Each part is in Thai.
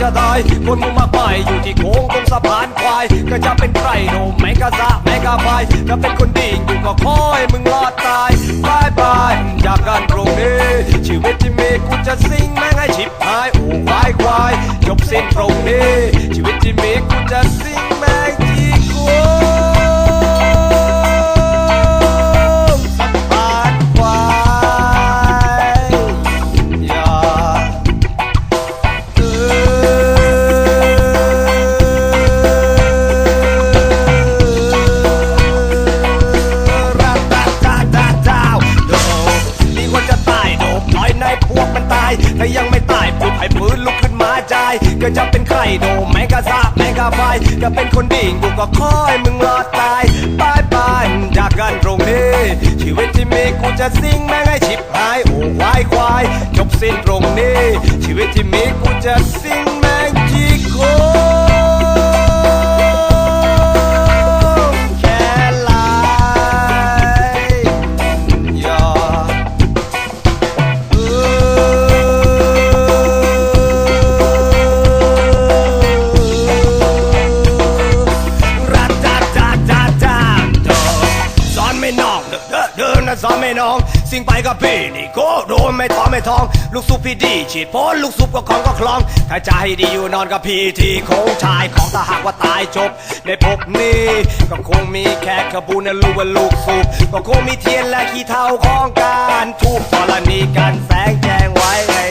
คนมุงมากมายอยู่ที่โค้งตรงสะพานควาย ก็จะเป็นใครโนแมงกะซะแมงกะพายจะเป็นคนดีอยู่ก็คอยมึงรอดตายบายบายจากกันตรงนี้ชีวิตที่มีกูจะซิงแม่งให้ชิบหายโอ้ควายควายจบสิ้นตรงนี้ชีวิตที่มีกูจะซิงแม่งที่กู ไม่ตายปุ๊บให้ปืนลุกขึ้นมาใจก็จะเป็นใครโดแมงกะซาแมงกะไฟจะเป็นคนดีกูก็คอยมึงรอดตายบายบายจากกันตรงนี้ชีวิตที่มีกูจะซิงแม่งให้ชิบหายโอ้ควายควายจบสิ้นตรงนี้ชีวิตที่มีกูจะซิง ไม่น้อง สิ่งไปกับพี่นี่ก็โดนไม่ท้อไม่ท้อง ลูกซุปพี่ดีฉีดพ่นลูกซุปก็ของก็คลอง ถ้าจะให้ดีอยู่นอนกับพี่ที่โค้งชายของถ้าหากว่าตายจบ ในภพนี้ก็คงมีแค่ขบูนลูกว่าลูกซุปก็คงมีเทียนและขี้เท่าของการทูบธรณีกันแสงแจ้งไว้ให้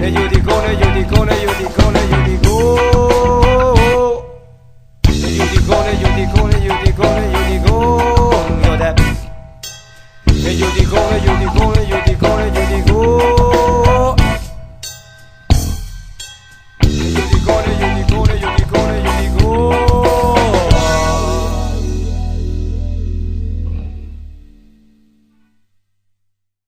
Ne yudiko, ne yudiko, ne yudiko.